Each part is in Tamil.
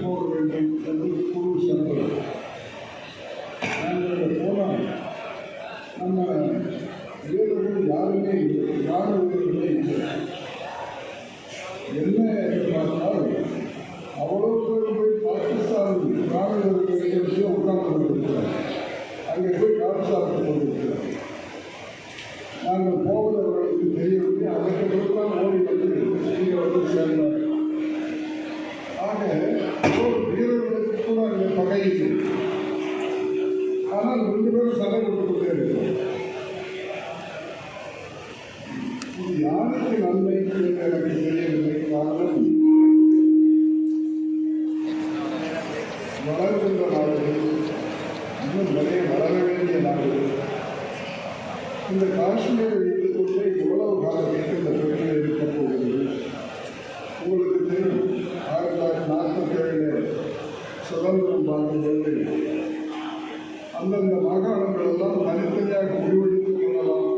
பாகிஸ்தானுக்கு விலகி போக வேண்டும் என்று குழு சென்றது நாங்கள் போனால் நம்ம வீரர்கள் யாருமே யாருமே என்ன என்று பார்த்தால் அவ்வளோ பேர் போய் பாகிஸ்தான் ராணுவ வீரர்களுக்கு உட்கார்ந்து கொண்டிருக்கிறார் அங்கே போய் காடு சாப்பிட்டு கொண்டிருக்கிறார் நாங்கள் போவதற்கு தெரியவில்லை அதற்கு அதற்கெல்லாம் ஓடி வந்து இங்கே வந்து சேர்ந்தார் ஆக வீரர்களுக்கு கூட அங்கே பகை ஆனால் ரெண்டு பேரும் சண்டை போட்டுக் கொண்டே இருக்கிறோம் இது யாருக்கு நன்மை எனக்கு தெரியவில்லை. காரணம் வளர்கின்ற நாடுகள் இன்னும் நிறைய வளர வேண்டிய நாடுகள் இந்த காஷ்மீர் வைத்துக் கொண்டே எவ்வளவு காலத்திற்கு இந்த பிரச்சனை இருக்க போகிறது உங்களுக்கு தெரியும் ஆயிரத்தி தொள்ளாயிரத்தி நாற்பத்தி ஏழில் சுதந்திரம் அந்தந்த மாகாணங்கள் எல்லாம் தனித்தனியாக முடிவெடுத்துக் கொள்ளலாம்.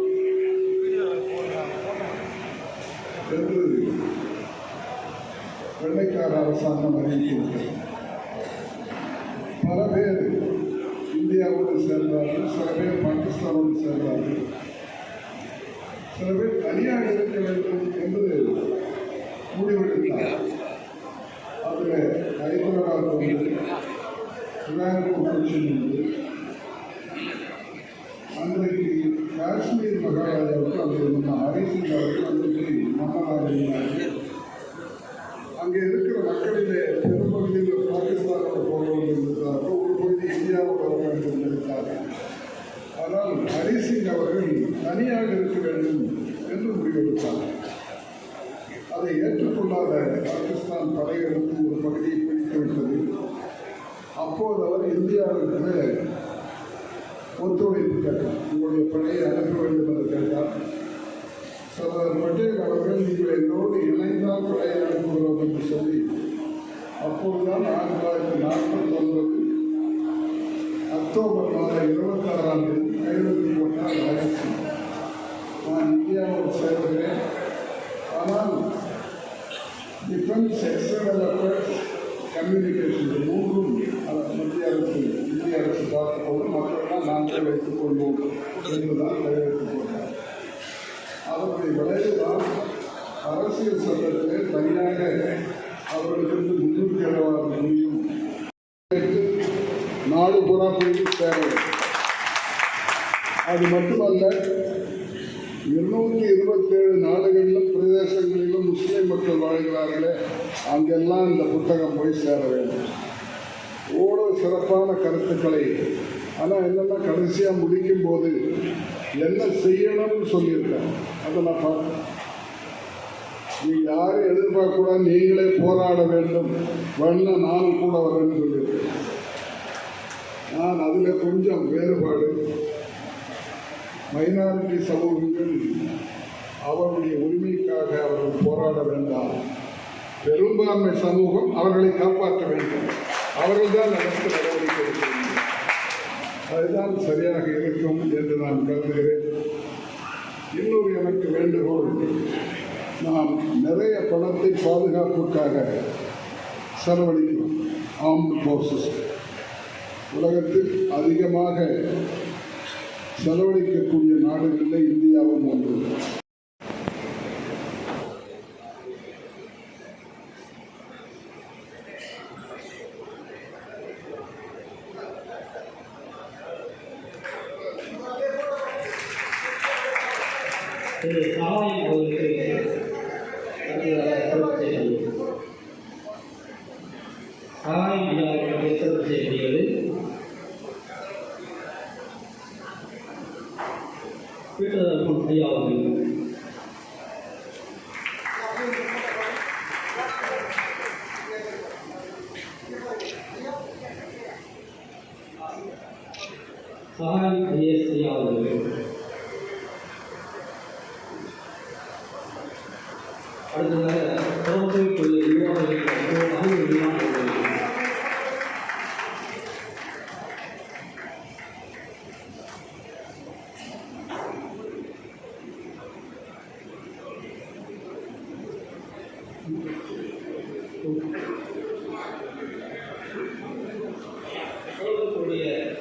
என்று வெள்ளைக்கார அரசாங்கம் அறிவித்திருக்கிறது. பல பேர் இந்தியாவோடு சேர்ந்தார்கள் சில பேர் பாகிஸ்தானோடு சேர்ந்தார்கள். சில பேர் தனியாக இருக்க வேண்டும் என்று முடிவெடுத்தார் அதில் ஹைதராபாத் வந்து சுகாதார அன்றைக்கு காஷ்மீர் மகாராஜாவுக்கு அங்கே இருந்த ஹரிசிங் அவர்கள் அன்றைக்கு மன்னராக அங்கே இருக்கிற மக்களிலே பெரும்பகுதியில் பாகிஸ்தானோட போக வேண்டியிருந்தார்கள் ஒரு பகுதி இந்தியாவோட வர வேண்டியிருந்தார்கள் ஆனால் ஹரிசிங் அவர்கள் தனியாக இருக்க வேண்டும் என்று முடிவெடுத்தார். அதை ஏற்றுக்கொள்ளாத பாகிஸ்தான் படையெடுத்து ஒரு பகுதியை அப்போது அவர் இந்தியாவிற்கு ஒத்துழைப்பு கேட்டார். உங்களுடைய படையை அனுப்ப வேண்டும் என்று கேட்டார். சர்தார் பட்டேல் அவர்கள் நீங்கள் என்னோடு இணைந்தால் படையை அனுப்புகிறோம் என்று சொல்லி அப்போதுதான் ஆயிரத்தி தொள்ளாயிரத்தி நாற்பத்தி ஒன்பது அக்டோபர் மாதம் இருபத்தாறாம் தேதி சொல்வதற்கு தனியாக அவர்களுக்கு வந்து முன்னூற்றி எழுபது முடியும் நாடு பூரா போய் தேவை. அது மட்டுமல்ல இருநூற்றி இருபத்தேழு நாடுகளிலும் பிரதேசங்களிலும் முஸ்லீம் மக்கள் வாழ்கிறார்களே அங்கெல்லாம் இந்த புத்தகம் போய் சேர வேண்டும். ஓட சிறப்பான கருத்துக்களை. ஆனால் என்னென்னா கடைசியாக முடிக்கும் போது என்ன செய்யணும்னு சொல்லியிருக்கேன். அதை நான் பார்த்தேன் நீ யாரும் எதிர்பார்க்கக்கூடாது நீங்களே போராட வேண்டும். வண்ண நானும் கூட வரேன்னு சொல்லியிருக்கேன் நான் அதில் கொஞ்சம் வேறுபாடு. மைனாரிட்டி சமூகங்கள் அவருடைய உரிமைக்காக அவர்கள் போராட வேண்டாம். பெரும்பான்மை சமூகம் அவர்களை காப்பாற்ற வேண்டும். அவர்கள் தான் அரசு நடவடிக்கை எடுக்க வேண்டும். அதுதான் சரியாக இருக்கும் என்று நான் கருதுகிறேன். இன்னொரு எனக்கு வேண்டுகோள். நாம் நிறைய பணத்தை பாதுகாப்புக்காக செலவழிக்கிறோம். ஆர்ம்டு ஃபோர்ஸஸ் உலகத்தில் அதிகமாக செலவழிக்கக்கூடிய நாடுகளில் இந்தியாவும் ஒன்று திரு சாமி அவர்களுக்கு சிறப்பு செய்கிறது சாமி அவர்களுக்கு சிறப்பு செய்யப்படுகிறது பீட்டர் ஐயா அவர்கள் சகாய்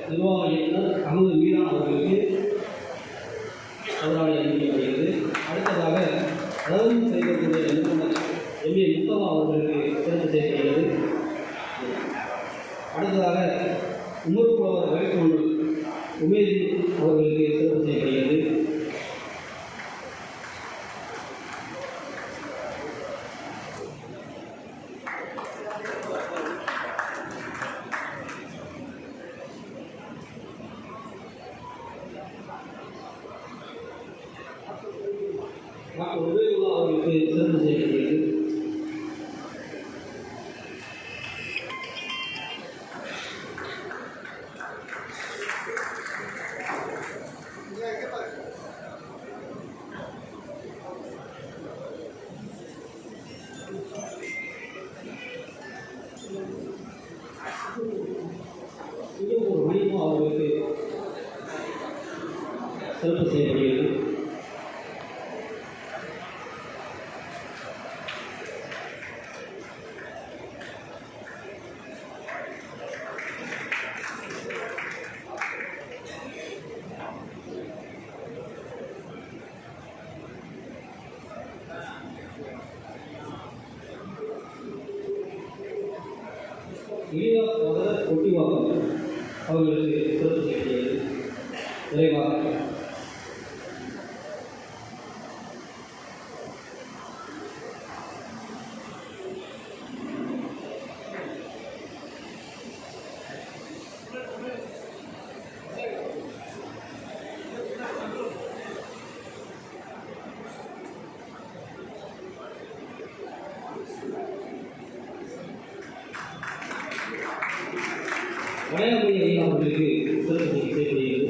நிர்வாக இயக்குனர் அமுது மீனா அவர்களுக்கு Okay. வளையாமொழி ஐயா அவர்களுக்கு சிறப்பு செய்யப்படுகிறது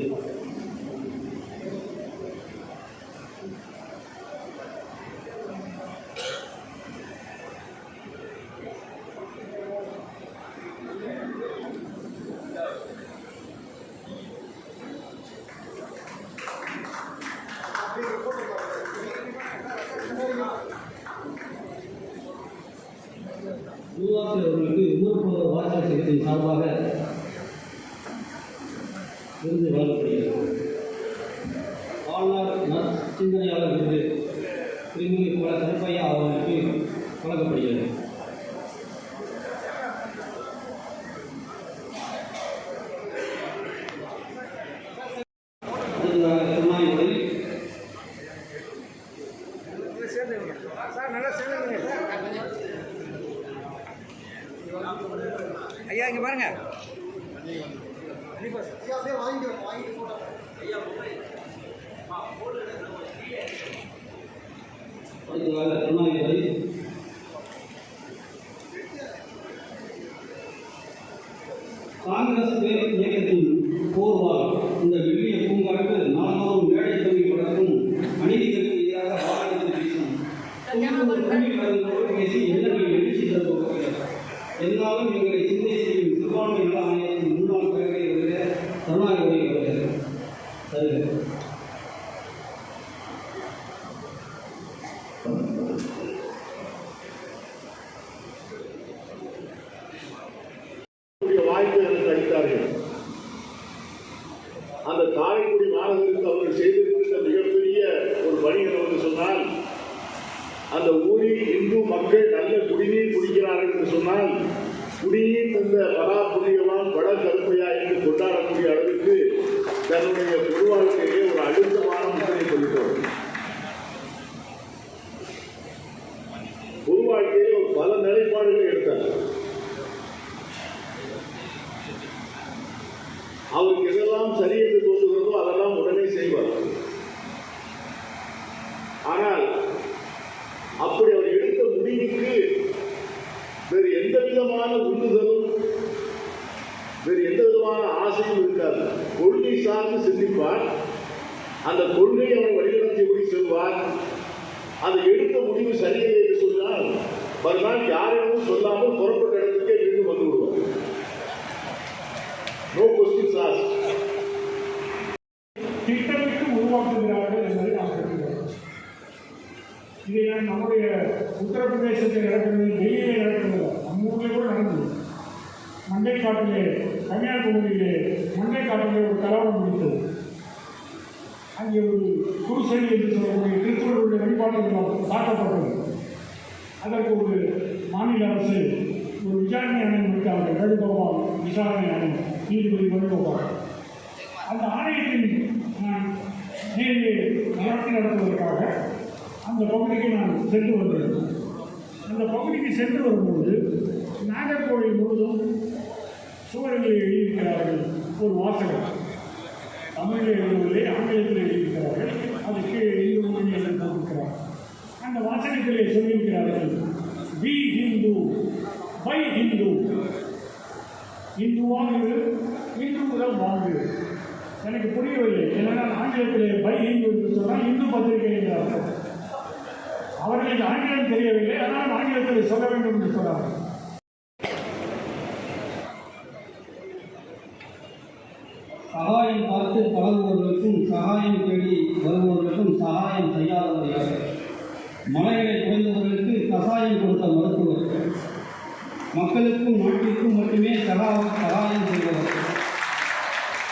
உருவாக்கியவர்களுக்கு அவர்களுக்கு உமர்புற வாசல் சங்கத்தின் சார்பாக விருது வழங்கப்படுகிறது. வாழ்நாள் நற் சிந்தனையாளர் விருது. திருமதி குல கருப்பையா அவர்களுக்கு வழங்கப்படுகிறது. மாநகருக்கு அவர்கள் செய்திருக்கின்ற மிகப்பெரிய ஒரு பணி என்று சொன்னால் அந்த ஊரில் இந்து மக்கள் நல்ல குடிநீர் குடிக்கிறார்கள் என்று சொன்னால் குடிநீர் தந்த பலா புண்ணியவான் பட கருப்பையா என்று கொண்டாடக்கூடிய அளவுக்கு தன்னுடைய பொது வாழ்க்கையிலே ஒரு அழுத்தமான முத்திரை கொள்கிறோம் பொது வாழ்க்கையிலே ஒரு பல நிலைப்பாடுகளை எடுத்தார் அவருக்கு எதெல்லாம் சரி என்று தோன்றுகிறதோ அதெல்லாம் உடனே செய்வார் ஆனால் அப்படி அவர் எடுத்த முடிவுக்கு வேறு எந்த விதமான வேறு எந்த விதமான ஆசையும் இருக்காது. கொள்கை சார்ந்து சிந்திப்பார் அந்த கொள்கை அவன் வழிநடத்தியபடி செல்வார் அதை எடுத்த முடிவு சரியில்லை என்று சொன்னால் மறுநாள் யாரிடமும் சொல்லாமல் புறப்பட்ட இடத்துக்கே மீண்டும் வந்து விடுவார் நோ கொஸ்டின் சார் திட்டமிட்டு உருவாக்குகிறார்கள் என்பதை நாம் கருதுகிறோம் இதை நான் நம்முடைய உத்தரப்பிரதேசத்தில் நடக்கிறது டெல்லியில் நடக்கிறது ஊரில் கூட நடந்தது. மண்டை காட்டிலே கன்னியாகுமரியிலே மண்டை காட்டிலே ஒரு கலவரம் முடித்தது அங்கே ஒரு குருசடி என்று சொல்லக்கூடிய திருக்குறளுடைய வழிபாடுகள் தாக்கப்பட்டது அதற்கு ஒரு மாநில அரசு ஒரு விசாரணை ஆணையம் வைத்தார்கள் வேணுகோபால் விசாரணை ஆணையம் நீதிபதி வேணுகோபால் அந்த ஆணையத்தின் நான் நேரிலே நடத்தி நடத்துவதற்காக அந்த பகுதிக்கு நான் சென்று வந்தேன். அந்த பகுதிக்கு சென்று வரும்போது நாகர்கோவில் முழுவதும் சுவர்களில் எழுதியிருக்கிறார்கள் ஒரு வாசகம். தமிழில் எழுதவில்லை ஆங்கிலத்தில் எழுதியிருக்கிறார்கள். அது கீழே இந்து மொழி என்று போட்டிருக்கிறார். அந்த வாசகத்திலே சொல்லியிருக்கிறார்கள் பி ஹிந்து பை ஹிந்து. இந்துவாக இந்து தான் வாங்கு எனக்கு புரியவில்லை. ஏனென்றால் ஆங்கிலத்தில் பை ஹிந்து என்று சொன்னால் இந்து பத்திரிகை என்று அர்த்தம். அவர்களுக்கு ஆங்கிலம் தெரியவில்லை ஆனால் ஆங்கிலத்தில் சொல்ல வேண்டும் என்று சொன்னார்கள் சகாயம் வருவோர்களுக்கும் சகாயம் தேடி வருபவர்களுக்கும் சகாயம் செய்யாதவர்கள். மலைகளை குறைந்தவர்களுக்கு கசாயம் கொடுத்த மருத்துவர். மக்களுக்கும் நாட்டிற்கும் மட்டுமே சகா சகாயம் செய்பவர்.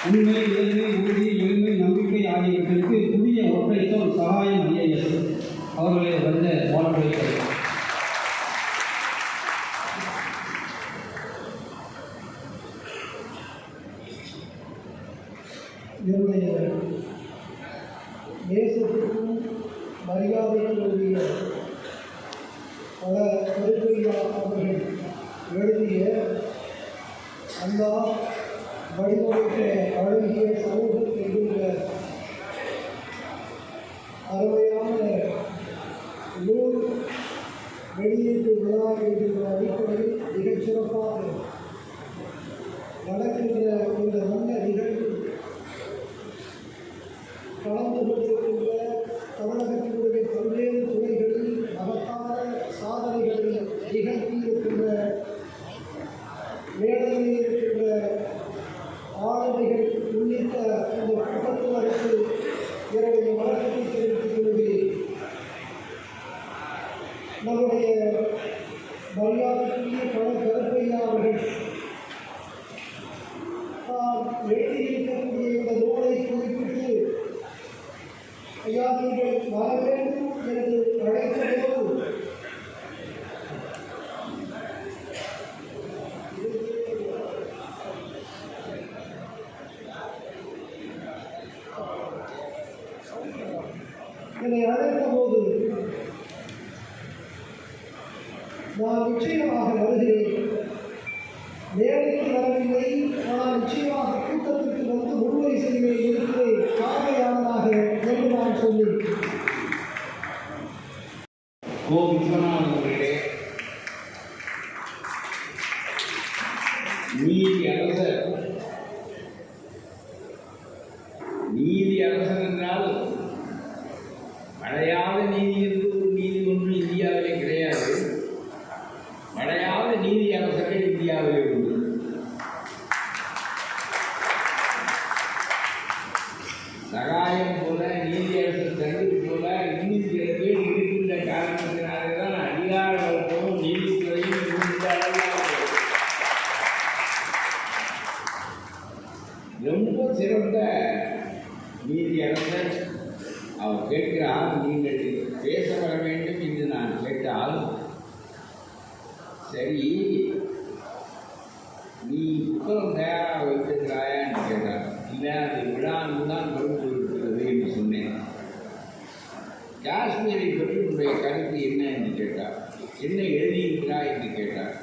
உண்மை இயல்பு உறுதி எளிமை நம்பிக்கை ஆகியவற்றிற்கு புதிய ஒற்றை சொல் சகாயம் ஐஏஎஸ். அவர்களை வருட வாழ்க்கை என்னுடைய நேசத்துக்கும் மரியாதைக்கும் உரிய பல கருப்பையா அவர்கள் எழுதிய அல்லா வடிவமைத்த அழகிய சமூகம் என்கின்ற அருமையான நூல் வெளியீட்டு விழா என்கின்ற அடிப்படையில் மிகச் சிறப்பாக நடக்கின்ற இந்த நல்ல நிகழ்வு கலந்து கொண்டிருக்கின்ற தமிழகத்தினுடைய பல்வேறு துறைகளில் மகத்தான சாதனைகளை நிகழ்த்தியிருக்கின்ற மேடையில் இருக்கின்ற ஆளுமைகள் உள்ளிட்ட இந்த கூட்டத்தினருக்கு என்னுடைய வணக்கத்தை தெரிவித்துக் கொள்கிறேன் நம்முடைய மரியாதைக்குரிய பல கருப்பையா அவர்கள் நாம் எழுதியிருக்கக்கூடிய இந்த நூலை குறிப்பிட்டு ஐயா நீங்கள் வர வேண்டும் என்று அழைத்தபோது என்னை அழைத்த போது நான் நிச்சயமாக வருகிறேன். வேலைக்கு வரவில்லை ஆனால் நிச்சயமாக கூட்டத்திற்கு வந்து முன்வரிசையிலே இருக்கிறேன். காலையாளனாக என்று நான் சொல்லி ஓ விஸ்வநாதன் மழையாத ஒரு நீதி ஒன்று இந்தியாவிலே கிடையாது. மழையாத நீதி அரசர்கள் இந்தியாவிலே உண்டு சகாயம் போல நீதி அரசர் தகுதி போல இன்னும் சில பேர் இருக்கின்ற காரணத்தினாலே தான் அதிகார வர்க்கமும் நீதித்துறையும் இந்த அளவில் ரொம்ப சிறந்த நீதி அரசர் அவர் கேட்கிறார் நீங்கள் பேச வர வேண்டும் என்று நான் கேட்டால் சரி நீ புத்தகம் தயாராக வைத்திருக்கிறாயான்னு கேட்டார் இல்லை அது விழாவில் தான் மறுப்பு இருக்கிறது என்று சொன்னேன் காஷ்மீரை பற்றி உன்னுடைய கருத்து என்ன என்று கேட்டார். என்ன எழுதியிருக்கிறாய் என்று கேட்டார்.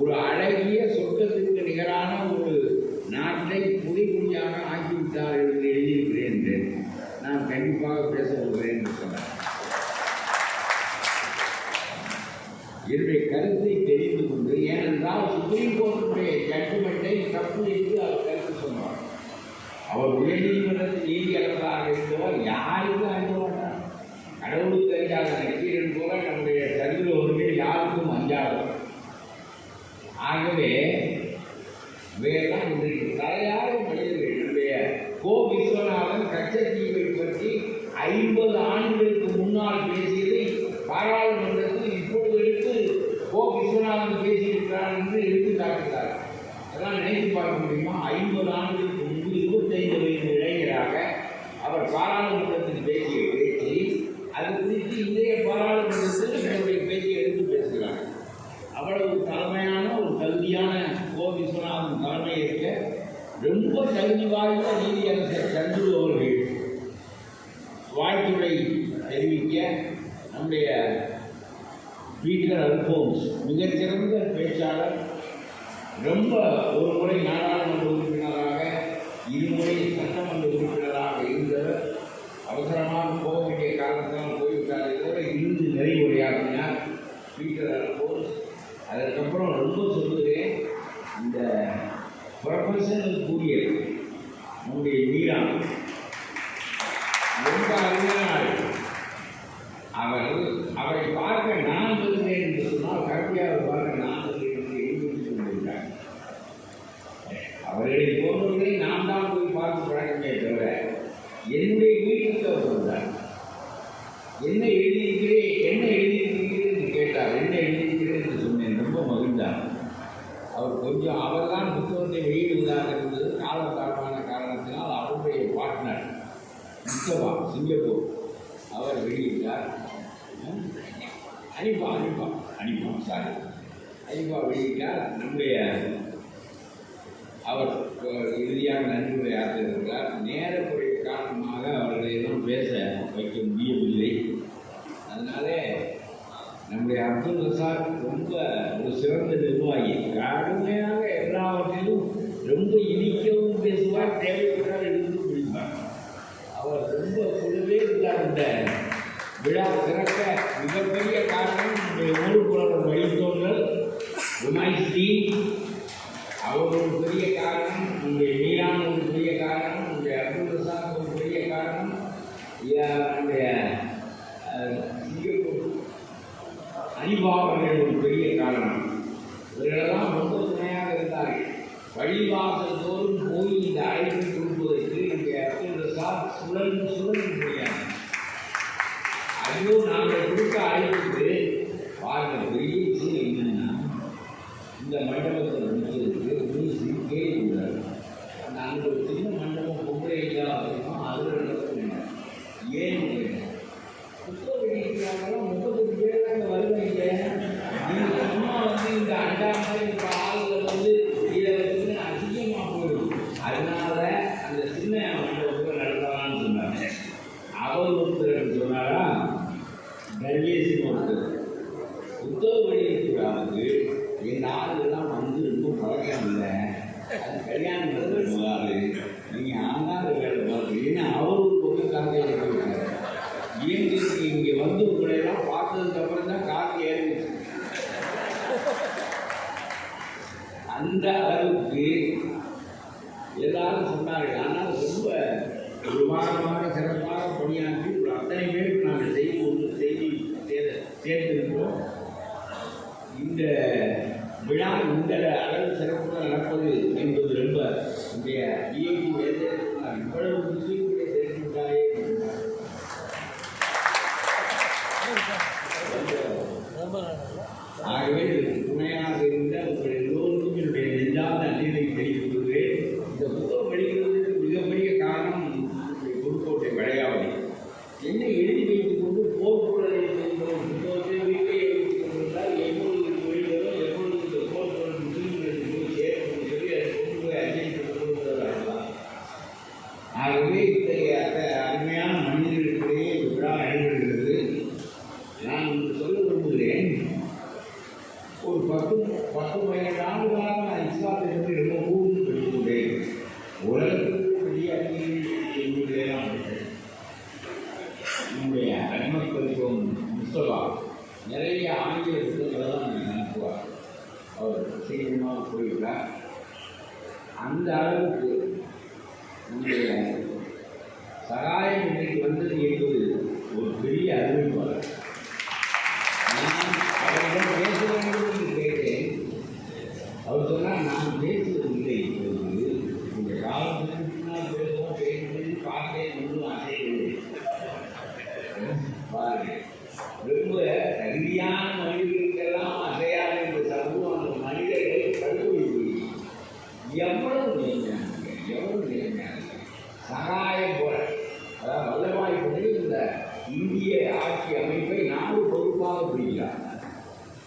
ஒரு அழகிய சொர்க்கத்திற்கு நிகரான ஒரு நாட்டை புலி புலியாக ஆக்கிவிட்டார் என்று எழுதியிருக்கிறேன் என்றேன் நான் கண்டிப்பாக பேச வருகிறேன் என்று சொன்னார். என்னுடைய கருத்தை தெரிந்து கொண்டு ஏனென்றால் சுப்ரீம் கோர்ட்டுடைய ஜட்ஜ்மெண்ட்டை தப்பு என்று அவர் அவர் உயர்நீதிமன்றத்தில் நீதி அரசராக இருந்தவர் யாருக்கும் அஞ்ச மாட்டார். கடவுளுக்கு அறியாத நக்கீரன் போல நம்முடைய சர்வர்கள் யாருக்கும் அஞ்சாதவர் ஆகவே போம் மிகச்சிறந்த பேச்சாளர் ரொம்ப ஒரு முறை நாடாளுமன்ற உறுப்பினராக இருமுறை சட்டமன்ற உறுப்பினராக இருந்தவர் அவசரமாக போக வேண்டிய காரணத்தால் போய்விட்டார் கூட இருந்து நிறைவுரையாடினார் ஸ்பீக்கர் போஸ் அதற்கப்புறம் ரொம்ப சொல்லுகிறேன் இந்த ப்ரொஃபஷனல் கூறியது நம்முடைய மீரா ரொம்ப அருமையான அவர் அவரை பார்க்க நான் நீங்கள் சொன்னால் பார்க்கணும் ரொம்ப இனிக்கவும் பேசுவார் தேவைப்பட்டால் எடுத்து பிடிப்பார் அவர் ரொம்ப குழுவே இருந்தார் இந்த விழா சிறக்க மிகப்பெரிய காரணம் நம்முடைய ஊருக்குள்ள வழித்தோன்றல் விமாய்ஸ்ரீ அவர் ஒரு பெரிய காரணம் இந்த ஆளுகள்லாம் வந்து ரொம்ப பழக்கம் இல்லை. கல்யாணம் நடந்த ஆளு நீங்கள் ஆண்டாள் வேலை பார்க்குறீங்க அவர் ஒரு பக்கம் கார்த்திகை போயிருக்காரு இயங்கிக்கு இங்கே வந்து உங்களை எல்லாம் பார்த்ததுக்கு அப்புறம் தான் கார்த்திகை இறங்கிச்சு அந்த அளவுக்கு எல்லாரும் சொன்னார்கள். ஆனால் ரொம்ப ஒரு விமானமாக சிறப்பாக பணியாற்றி ஒரு அத்தனை பேருக்கு நாங்கள் செய்தி ஒன்று செய்தி சேர்த்திருக்கிறோம் இந்த விழா இந்த அளவு சிறப்புடன் நடப்பது என்பது ரொம்ப இன்றைய இயக்கு இவ்வளவு ரொம்ப தகுதியான மனிதர்களுக்கெல்லாம் அசையாது இந்த சமூகம் மனிதர்கள் கடுப்பு எவ்வளவு நேர்மையாக எவ்வளவு நேர்மையாக சகாயம் போல அதாவது வல்லபாய் பண்ணி இந்த இந்திய ஆட்சி அமைப்பை நாடு பொறுப்பாக பிடிக்கிறார்.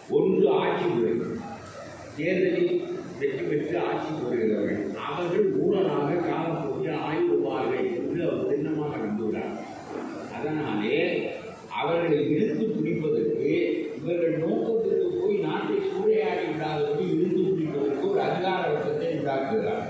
ஒன்று ஆட்சி புரிகிறது தேர்தலில் வெற்றி பெற்று ஆட்சி புரிகிறவர்கள். அவர்கள் ஊழலாக காலப்போக்கு ஆய்வுவார்கள் என்று அவர் திண்ணமாக நம்புகிறார் அதனாலே அவர்களை இழுத்து பிடிப்பதற்கு இவர்கள் நோக்கத்திற்கு போய் நாட்டை சூறையாடி விடாதபடி இழுத்து பிடிப்பதற்கு ஒரு அதிகார வட்டத்தை உண்டாக்குகிறார்